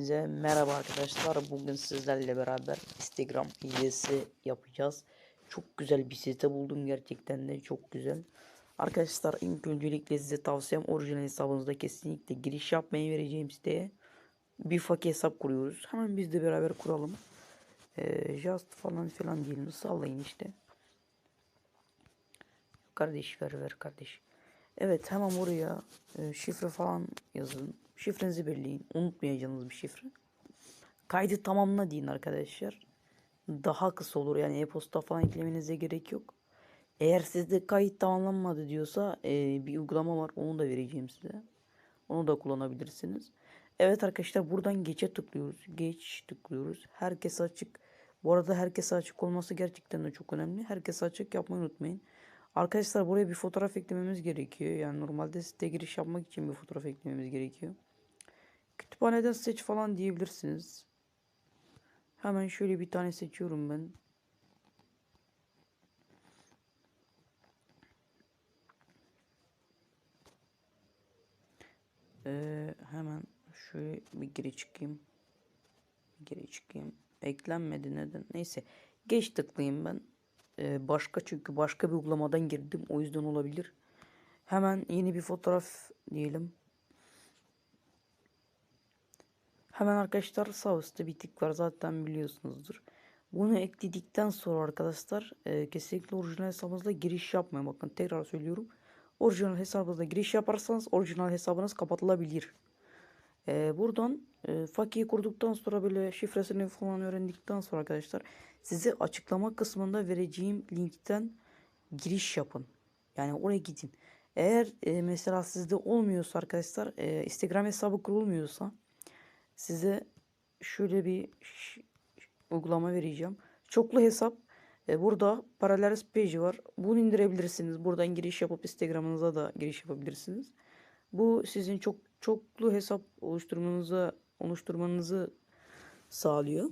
Size merhaba arkadaşlar. Bugün sizlerle beraber Instagram hilesi yapacağız. Çok güzel bir site buldum gerçekten de çok güzel. Arkadaşlar ilk öncelikle size tavsiyem orijinal hesabınızda kesinlikle giriş yapmayı vereceğim siteye. Bir fake hesap kuruyoruz. Hemen biz de beraber kuralım. Ee, just falan filan diyelim. Sallayın işte. Kardeş ver ver kardeş. Evet hemen buraya e, şifre falan yazın. Şifrenizi belirleyin. Unutmayacağınız bir şifre. Kaydı tamamla deyin arkadaşlar. Daha kısa olur yani e-posta falan eklemenize gerek yok. Eğer sizde kayıt tamamlanmadı diyorsa e, bir uygulama var onu da vereceğim size. Onu da kullanabilirsiniz. Evet arkadaşlar buradan geçe tıklıyoruz. Geç tıklıyoruz. Herkes açık. Bu arada herkes açık olması gerçekten de çok önemli. Herkes açık yapmayı unutmayın. Arkadaşlar buraya bir fotoğraf eklememiz gerekiyor. Yani normalde site giriş yapmak için bir fotoğraf eklememiz gerekiyor. Kütüphaneden seç falan diyebilirsiniz. Hemen şöyle bir tane seçiyorum ben. Ee, hemen şöyle bir geri çıkayım. Geri çıkayım. Eklenmedi neden? Neyse. Geç tıklayayım ben. Ee, başka çünkü başka bir uygulamadan girdim. O yüzden olabilir. Hemen yeni bir fotoğraf diyelim. Hemen arkadaşlar sağ üstte bir tık var zaten biliyorsunuzdur. Bunu ekledikten sonra arkadaşlar e, kesinlikle orijinal hesabınızda giriş yapmayın. Bakın tekrar söylüyorum. Orijinal hesabınızda giriş yaparsanız orijinal hesabınız kapatılabilir. E, buradan e, fakiyi kurduktan sonra böyle şifresini falan öğrendikten sonra arkadaşlar size açıklama kısmında vereceğim linkten giriş yapın. Yani oraya gidin. Eğer e, mesela sizde olmuyorsa arkadaşlar e, Instagram hesabı kurulmuyorsa size şöyle bir uygulama vereceğim. Çoklu hesap. E, burada Parallels Page var. Bunu indirebilirsiniz. Buradan giriş yapıp Instagram'ınıza da giriş yapabilirsiniz. Bu sizin çok çoklu hesap oluşturmanıza oluşturmanızı sağlıyor.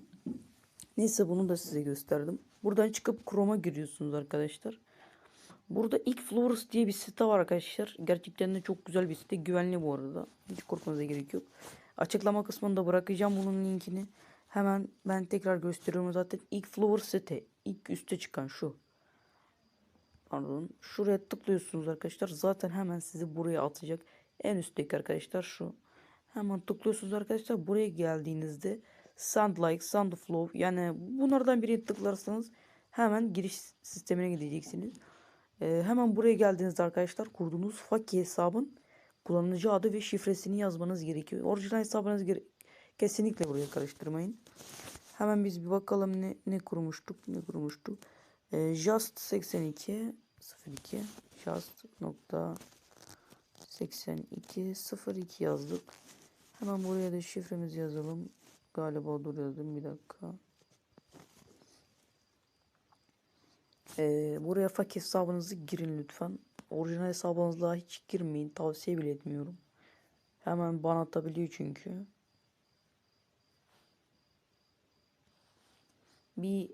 Neyse bunu da size gösterdim. Buradan çıkıp Chrome'a giriyorsunuz arkadaşlar. Burada ilk Flowers diye bir site var arkadaşlar. Gerçekten de çok güzel bir site. Güvenli bu arada. Hiç korkmanıza gerek yok. Açıklama kısmında bırakacağım bunun linkini. Hemen ben tekrar gösteriyorum zaten. ilk Flowers site. ilk üste çıkan şu. Pardon. Şuraya tıklıyorsunuz arkadaşlar. Zaten hemen sizi buraya atacak. En üstteki arkadaşlar şu. Hemen tıklıyorsunuz arkadaşlar. Buraya geldiğinizde Sound Like, Sound Flow yani bunlardan birini tıklarsanız hemen giriş sistemine gideceksiniz. Ee, hemen buraya geldiğinizde arkadaşlar kurduğunuz Faki hesabın kullanıcı adı ve şifresini yazmanız gerekiyor. Orijinal hesabınız gere- kesinlikle buraya karıştırmayın. Hemen biz bir bakalım ne, ne kurmuştuk ne kurmuştuk. Ee, just 82 02 just nokta 82 02 yazdık. Hemen buraya da şifremizi yazalım. Galiba dur yazdım bir dakika. Ee, buraya fak hesabınızı girin lütfen. Orijinal hesabınızla hiç girmeyin. Tavsiye bile etmiyorum. Hemen ban atabiliyor çünkü. Bir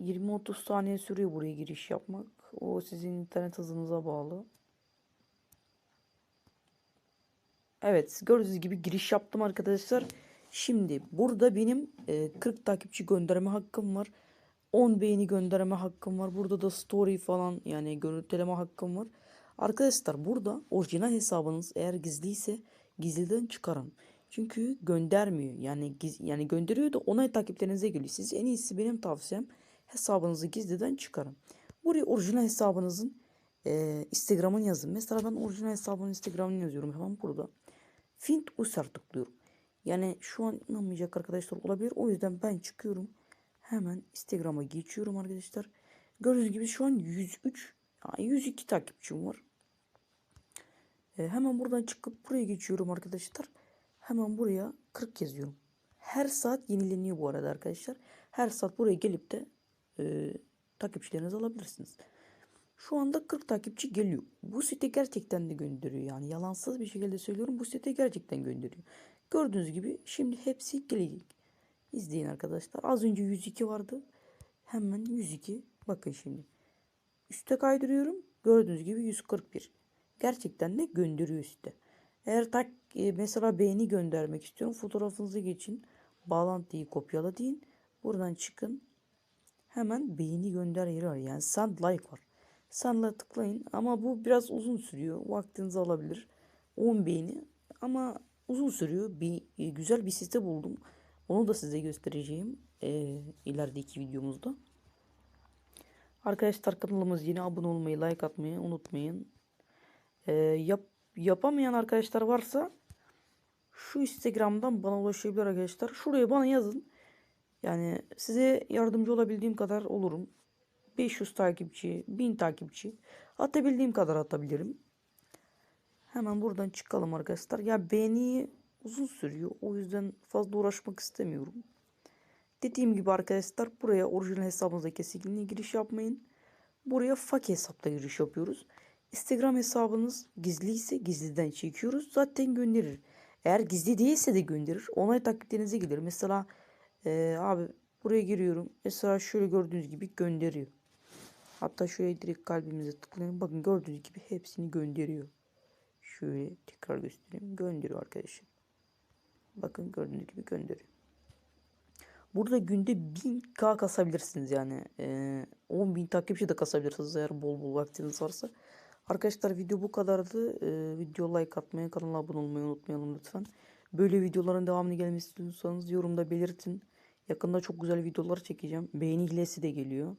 20-30 saniye sürüyor buraya giriş yapmak. O sizin internet hızınıza bağlı. Evet gördüğünüz gibi giriş yaptım arkadaşlar. Şimdi burada benim e, 40 takipçi gönderme hakkım var. 10 beğeni gönderme hakkım var. Burada da story falan yani görüntüleme hakkım var. Arkadaşlar burada orijinal hesabınız eğer gizliyse gizliden çıkarın. Çünkü göndermiyor. Yani giz, yani gönderiyor da onay takiplerinize geliyor. Siz en iyisi benim tavsiyem hesabınızı gizliden çıkarın. Buraya orijinal hesabınızın e, Instagram'ını yazın. Mesela ben orijinal hesabımın Instagram'ını yazıyorum hemen burada. Fint User tıklıyorum. Yani şu an inanmayacak arkadaşlar olabilir. O yüzden ben çıkıyorum. Hemen Instagram'a geçiyorum arkadaşlar. Gördüğünüz gibi şu an 103 yani 102 takipçim var. Ee, hemen buradan çıkıp buraya geçiyorum arkadaşlar. Hemen buraya 40 yazıyorum. Her saat yenileniyor bu arada arkadaşlar. Her saat buraya gelip de e, takipçilerinizi alabilirsiniz. Şu anda 40 takipçi geliyor. Bu site gerçekten de gönderiyor. Yani yalansız bir şekilde söylüyorum. Bu site gerçekten gönderiyor. Gördüğünüz gibi şimdi hepsi gelecek. İzleyin arkadaşlar. Az önce 102 vardı. Hemen 102. Bakın şimdi. Üste kaydırıyorum. Gördüğünüz gibi 141. Gerçekten de gönderiyor site. Eğer tak e, mesela beğeni göndermek istiyorum. Fotoğrafınızı geçin. Bağlantıyı kopyala deyin. Buradan çıkın. Hemen beğeni gönder yeri var. Yani send like var. Send'la tıklayın ama bu biraz uzun sürüyor. Vaktinizi alabilir. 10 beğeni ama uzun sürüyor. Bir e, güzel bir site buldum. Onu da size göstereceğim e, ilerideki videomuzda. Arkadaşlar kanalımız yeni abone olmayı, like atmayı unutmayın. E, yap, yapamayan arkadaşlar varsa şu Instagram'dan bana ulaşabilir arkadaşlar. Şuraya bana yazın. Yani size yardımcı olabildiğim kadar olurum. 500 takipçi, 1000 takipçi atabildiğim kadar atabilirim. Hemen buradan çıkalım arkadaşlar. Ya beğeni uzun sürüyor. O yüzden fazla uğraşmak istemiyorum. Dediğim gibi arkadaşlar buraya orijinal hesabınıza kesinlikle giriş yapmayın. Buraya fake hesapla giriş yapıyoruz. Instagram hesabınız gizli ise gizliden çekiyoruz. Zaten gönderir. Eğer gizli değilse de gönderir. Onay taklitlerinize gelir. Mesela ee, abi buraya giriyorum. Mesela şöyle gördüğünüz gibi gönderiyor. Hatta şöyle direkt kalbimize tıklayın. Bakın gördüğünüz gibi hepsini gönderiyor. Şöyle tekrar göstereyim. Gönderiyor arkadaşlar. Bakın gördüğünüz gibi gönderiyor. Burada günde 1000k kasabilirsiniz yani. Ee, 10.000 takipçi de kasabilirsiniz eğer bol bol vaktiniz varsa. Arkadaşlar video bu kadardı. Ee, video like atmayı, kanala abone olmayı unutmayalım lütfen. Böyle videoların devamını gelmesi istiyorsanız yorumda belirtin. Yakında çok güzel videolar çekeceğim. Beğeni hilesi de geliyor.